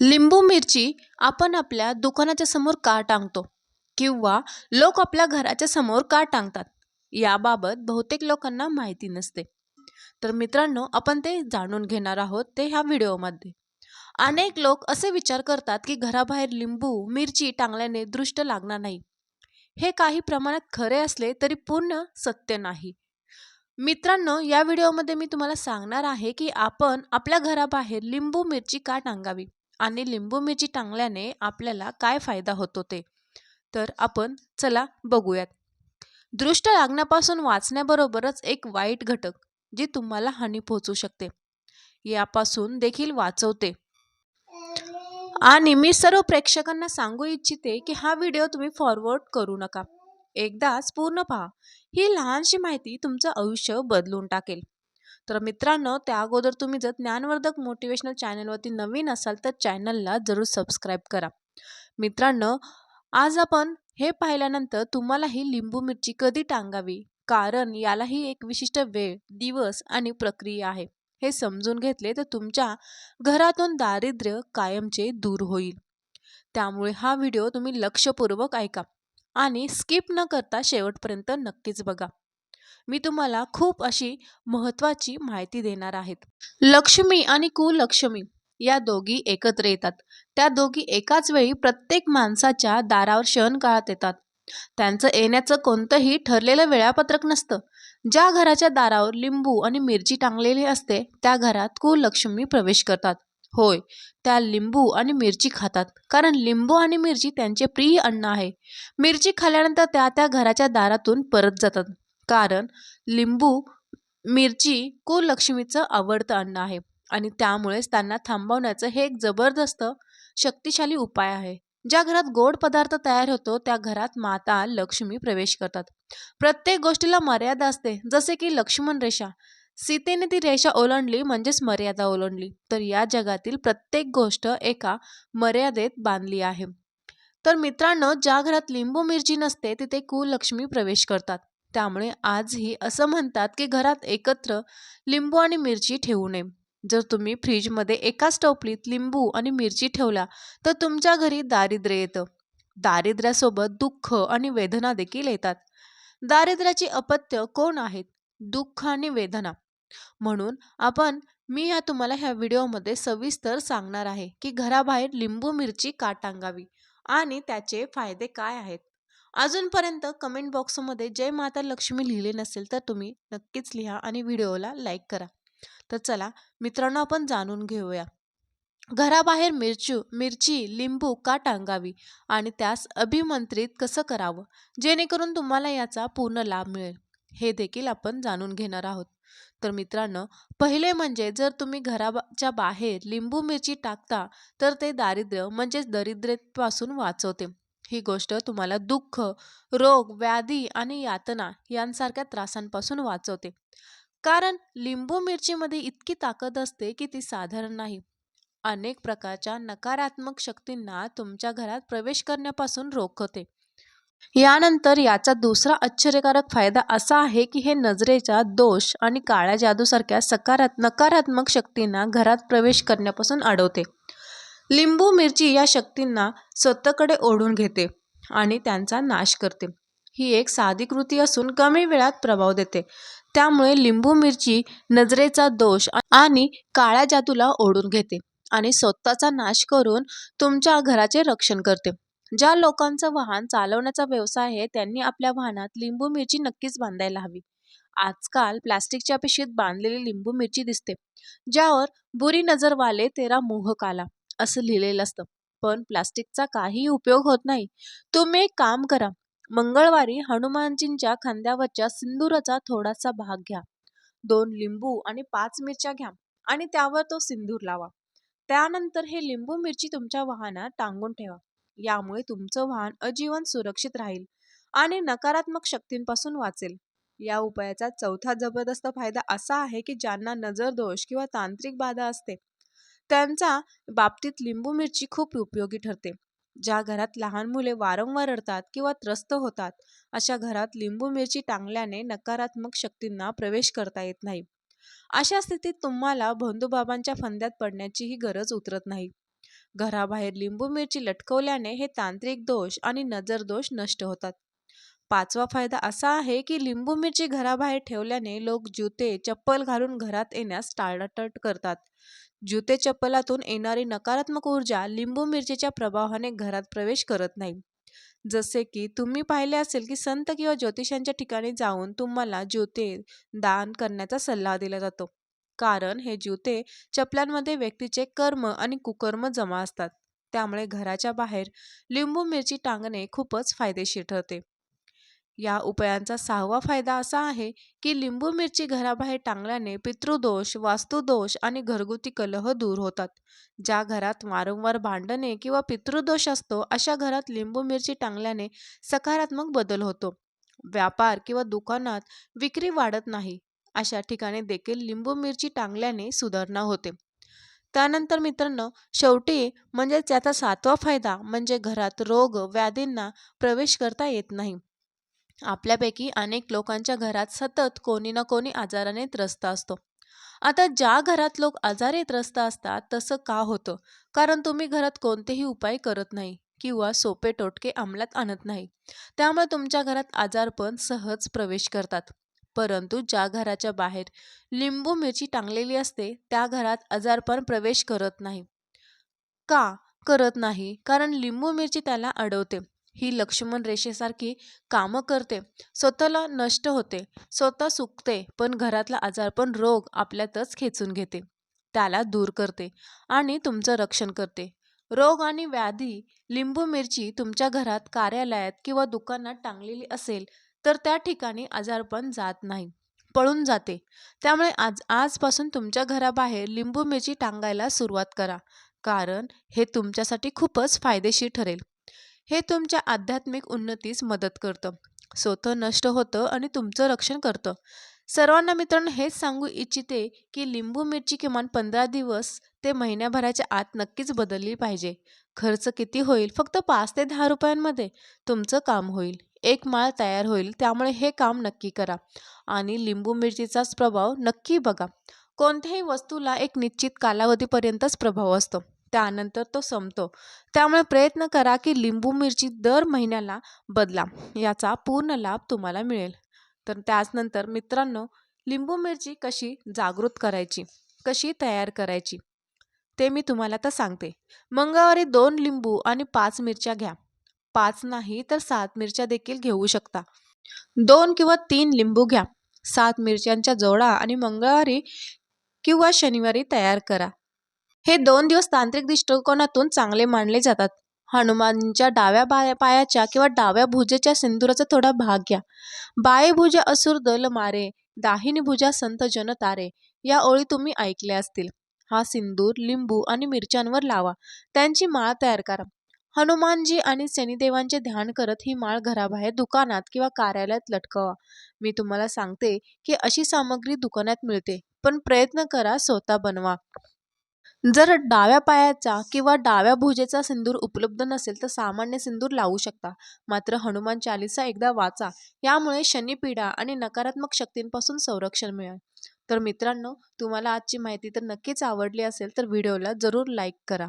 लिंबू मिरची आपण आपल्या दुकानाच्या समोर का टांगतो किंवा लोक आपल्या घराच्या समोर का टांगतात याबाबत बहुतेक लोकांना माहिती नसते. तर मित्रांनो आपण ते जाणून घेणार आहोत ते ह्या व्हिडिओमध्ये. अनेक लोक असे विचार करतात की घराबाहेर लिंबू मिरची टांगल्याने दृष्ट लागणार नाही. हे काही प्रमाणात खरे असले तरी पूर्ण सत्य नाही. मित्रांनो या व्हिडिओमध्ये मी तुम्हाला सांगणार आहे की आपण आपल्या घराबाहेर लिंबू मिरची का टांगावी आणि लिंबू मिरची टांगल्याने आपल्याला काय फायदा होतो ते? तर आपण चला बघूयात. दृष्ट लागण्यापासून वाचण्याबरोबरच एक वाईट घटक जे तुम्हाला हानी पोहोचू शकते. यापासून देखील वाचवते. आणि मी सर्व प्रेक्षकांना सांगू इच्छिते की हा व्हिडिओ तुम्ही फॉरवर्ड करू नका. एकदाच पूर्ण पहा. ही लहानशी माहिती तुमचं आयुष्य बदलून टाकेल. तर मित्रांनो त्या अगोदर तुम्ही जर ज्ञानवर्धक मोटिवेशनल चॅनलवरती नवीन असाल तर चॅनलला जरूर सबस्क्राईब करा. मित्रांनो आज आपण हे पाहिल्यानंतर तुम्हाला ही लिंबू मिरची कधी टांगावी? कारण यालाही एक विशिष्ट वेळ दिवस आणि प्रक्रिया आहे. हे समजून घेतले तर तुमच्या घरातून दारिद्र्य कायमचे दूर होईल. त्यामुळे हा व्हिडिओ तुम्ही लक्षपूर्वक ऐका आणि स्किप न करता शेवटपर्यंत नक्कीच बघा. मी तुम्हाला खूप अशी महत्त्वाची माहिती देणार आहेत. लक्ष्मी आणि कुलक्ष्मी या दोघी एकत्र येतात. त्या दोघी एकाच वेळी प्रत्येक माणसाच्या दारावर शहन काळात येतात. त्यांचं येण्याचं कोणतंही ठरलेलं वेळापत्रक नसतं. ज्या घराच्या दारावर लिंबू आणि मिरची टांगलेली असते त्या घरात कुलक्ष्मी प्रवेश करतात. होय त्या लिंबू आणि मिरची खातात. कारण लिंबू आणि मिरची त्यांचे प्रिय अन्न आहे. मिरची खाल्ल्यानंतर त्या त्या घराच्या दारातून परत जातात. कारण लिंबू मिरची कुलक्ष्मीचं आवडतं अन्न आहे आणि त्यामुळेच त्यांना थांबवण्याचं हे एक जबरदस्त शक्तिशाली उपाय आहे. ज्या घरात गोड पदार्थ तयार होतो त्या घरात माता लक्ष्मी प्रवेश करतात. प्रत्येक गोष्टीला मर्यादा असते जसे की लक्ष्मण रेषा. सीतेने ती रेषा ओलांडली म्हणजेच मर्यादा ओलांडली. तर या जगातील प्रत्येक गोष्ट एका मर्यादेत बांधली आहे. तर मित्रांनो ज्या घरात लिंबू मिरची नसते तिथे कुलक्ष्मी प्रवेश करतात. त्यामुळे आजही असं म्हणतात की घरात एकत्र लिंबू आणि मिरची ठेवू नये. जर तुम्ही फ्रीजमध्ये एकाच टोपलीत लिंबू आणि मिरची ठेवला तर तुमच्या घरी दारिद्र्य येतं. दारिद्र्यासोबत दुःख आणि वेदना देखील येतात. दारिद्र्याची अपत्य कोण आहेत? दुःख आणि वेदना. म्हणून आपण मी ह्या तुम्हाला ह्या व्हिडिओमध्ये सविस्तर सांगणार आहे की घराबाहेर लिंबू मिरची का टांगावी आणि त्याचे फायदे काय आहेत. अजूनपर्यंत कमेंट बॉक्समध्ये जय माता लक्ष्मी लिहिले नसेल तर तुम्ही नक्कीच लिहा आणि व्हिडिओला लाईक करा. तर चला मित्रांनो आपण जाणून घेऊया. घराबाहेर मिरचू मिरची लिंबू का टांगावी आणि त्यास अभिमंत्रित कसं करावं? जेणेकरून तुम्हाला याचा पूर्ण लाभ मिळेल. हे देखील आपण जाणून घेणार आहोत. तर मित्रांनो पहिले म्हणजे जर तुम्ही घराच्या बाहेर लिंबू मिरची टाकता तर ते दारिद्र्य म्हणजेच दरिद्रतेपासून वाचवते. ही गोष्ट तुम्हाला दुःख रोग व्याधी आणि यातना यांसारख्या त्रासांपासून वाचवते. कारण लिंबू मिरचीमध्ये इतकी ताकद असते की ती साधारण नाही. अनेक प्रकारच्या नकारात्मक शक्तींना तुमच्या घरात प्रवेश करण्यापासून रोखते यानंतर याचा दुसरा आश्चर्यकारक फायदा असा आहे की हे नजरेचा दोष आणि काळ्या जादूसारख्या सकारात नकारात्मक शक्तींना घरात प्रवेश करण्यापासून अडवते. लिंबू मिरची या शक्तींना स्वतःकडे ओढून घेते आणि त्यांचा नाश करते. ही एक साधी कृती असून कमी वेळात प्रभाव देते. त्यामुळे लिंबू मिरची नजरेचा दोष आणि काळ्या जादूला ओढून घेते आणि स्वतःचा नाश करून तुमच्या घराचे रक्षण करते. ज्या लोकांचं वाहन चालवण्याचा व्यवसाय आहे त्यांनी आपल्या वाहनात लिंबू मिरची नक्कीच बांधायला हवी. आजकाल प्लास्टिकच्या पिशवीत बांधलेली लिंबू मिरची दिसते ज्यावर बुरी नजरवाले तेरा मोह काला असं लिहिलेलं असतं. पण प्लास्टिकचा काही उपयोग होत नाही. तुम्ही एक काम करा. मंगळवारी हनुमानजींच्या खांद्यावरच्या सिंदूराचा थोडासा भाग घ्या. दोन लिंबू आणि पाच मिरच्या घ्या आणि त्यावर तो सिंदूर लावा. त्यानंतर हे लिंबू मिरची तुमच्या वाहनात टांगून ठेवा. यामुळे तुमचं वाहन अजीवन सुरक्षित राहील आणि नकारात्मक शक्तींपासून वाचेल. या उपायाचा चौथा जबरदस्त फायदा असा आहे की ज्यांना नजर दोष किंवा तांत्रिक बाधा असते त्यांचा बाबतीत लिंबू मिरची खूप उपयोगी ठरते. ज्या घरात लहान मुले वारंवार रडतात किंवा त्रस्त होतात अशा घरात लिंबू मिरची टांगल्याने नकारात्मक शक्तींना प्रवेश करता येत नाही. अशा स्थितीत तुम्हाला बंधुबाबांच्या फंद्यात पडण्याचीही गरज उतरत नाही. घराबाहेर लिंबू मिरची लटकवल्याने हे तांत्रिक दोष आणि नजर दोष नष्ट होतात. पाचवा फायदा असा आहे की लिंबू मिरची घराबाहेर ठेवल्याने लोक जुते चप्पल घालून घरात येण्यास टाळाटट करतात. जुते चप्पलातून येणारी नकारात्मक ऊर्जा लिंबू मिरचीच्या प्रभावाने घरात प्रवेश करत नाही. जसे की तुम्ही पाहिले असेल की संत किंवा ज्योतिषांच्या ठिकाणी जाऊन तुम्हाला जुते दान करण्याचा सल्ला दिला जातो. कारण हे जुते चपलांमध्ये व्यक्तीचे कर्म आणि कुकर्म जमा असतात. त्यामुळे घराच्या बाहेर लिंबू मिरची टांगणे खूपच फायदेशीर ठरते. या उपायांचा सहावा फायदा असा आहे की लिंबू मिरची घराबाहेर टांगल्याने पितृदोष वास्तुदोष आणि घरगुती कलह दूर होतात. ज्या घरात वारंवार भांडणे किंवा पितृदोष असतो अशा घरात लिंबू मिरची टांगल्याने सकारात्मक बदल होतो. व्यापार किंवा दुकानात विक्री वाढत नाही अशा ठिकाणी देखील लिंबू मिरची टांगल्याने सुधारणा होते. त्यानंतर मित्रांनो शेवटी म्हणजे त्याचा सातवा फायदा म्हणजे घरात रोग व्याधींना प्रवेश करता येत नाही. आपल्यापैकी अनेक लोकांच्या घरात सतत कोणी ना कोणी आजाराने त्रस्त असतो. आता ज्या घरात लोक आजारी त्रस्त असतात तसं का होतं? कारण तुम्ही घरात कोणतेही उपाय करत नाही किंवा सोपे टोटके अंमलात आणत नाही. त्यामुळे तुमच्या घरात आजारपण सहज प्रवेश करतात. परंतु ज्या घराच्या बाहेर लिंबू मिरची टांगलेली असते त्या घरात आजारपण प्रवेश करत नाही. का करत नाही? कारण लिंबू मिरची त्याला अडवते. ही लक्ष्मण रेषेसारखी कामं करते. स्वतःला नष्ट होते. स्वतः सुकते पण घरातला आजारपण रोग आपल्यातच खेचून घेते. त्याला दूर करते आणि तुमचं रक्षण करते. रोग आणि व्याधी लिंबू मिरची तुमच्या घरात कार्यालयात किंवा दुकानात टांगलेली असेल तर त्या ठिकाणी आजारपण जात नाही. पळून जाते. त्यामुळे आज आजपासून तुमच्या घराबाहेर लिंबू मिरची टांगायला सुरुवात करा. कारण हे तुमच्यासाठी खूपच फायदेशीर ठरेल. हे तुमच्या आध्यात्मिक उन्नतीस मदत करतं. स्वतः नष्ट होतं आणि तुमचं रक्षण करतं. सर्वांना मित्रांनो हेच सांगू इच्छिते की लिंबू मिरची किमान पंधरा दिवस ते महिन्याभराच्या आत नक्कीच बदलली पाहिजे. खर्च किती होईल? फक्त पाच ते दहा रुपयांमध्ये तुमचं काम होईल. एक माळ तयार होईल. त्यामुळे हे काम नक्की करा. आणि लिंबू मिरचीचाच प्रभाव नक्की बघा. कोणत्याही वस्तूला एक निश्चित कालावधीपर्यंतच प्रभाव असतो. त्यानंतर तो संपतो. त्यामुळे प्रयत्न करा की लिंबू मिरची दर महिन्याला बदला. याचा पूर्ण लाभ तुम्हाला मिळेल. तर त्याचनंतर मित्रांनो लिंबू मिरची कशी जागृत करायची? कशी तयार करायची? ते मी तुम्हाला आता सांगते. मंगळवारी दोन लिंबू आणि पाच मिरच्या घ्या. पाच नाही तर सात मिरच्या देखील घेऊ शकता. दोन किंवा तीन लिंबू घ्या. सात मिरच्यांच्या जोडा आणि मंगळवारी किंवा शनिवारी तयार करा. हे दोन दिवस तांत्रिक दृष्टिकोनातून चांगले मानले जातात. हनुमानच्या डाव्या बाया पायाच्या किंवा डाव्या भुजेच्या सिंदुराचा थोडा भाग घ्या. बाये भुजा असुर दल मारे दाहिनी भुजा संत जन तारे या ओळी तुम्ही ऐकल्या असतील. हा सिंदूर लिंबू आणि मिरच्यांवर लावा. त्यांची माळ तयार करा. हनुमानजी आणि शनिदेवांचे ध्यान करत ही माळ घराबाहेर दुकानात किंवा कार्यालयात लटकवा. मी तुम्हाला सांगते की अशी सामग्री दुकानात मिळते पण प्रयत्न करा स्वतः बनवा. जर डाव्या पायाचा किंवा डाव्या भुजेचा सिंदूर उपलब्ध नसेल तर सामान्य सिंदूर लावू शकता. मात्र हनुमान चालीसा एकदा वाचा. यामुळे शनिपीडा आणि नकारात्मक शक्तींपासून संरक्षण मिळेल. तर मित्रांनो तुम्हाला आजची माहिती तर नक्कीच आवडली असेल तर व्हिडिओला जरूर लाईक करा.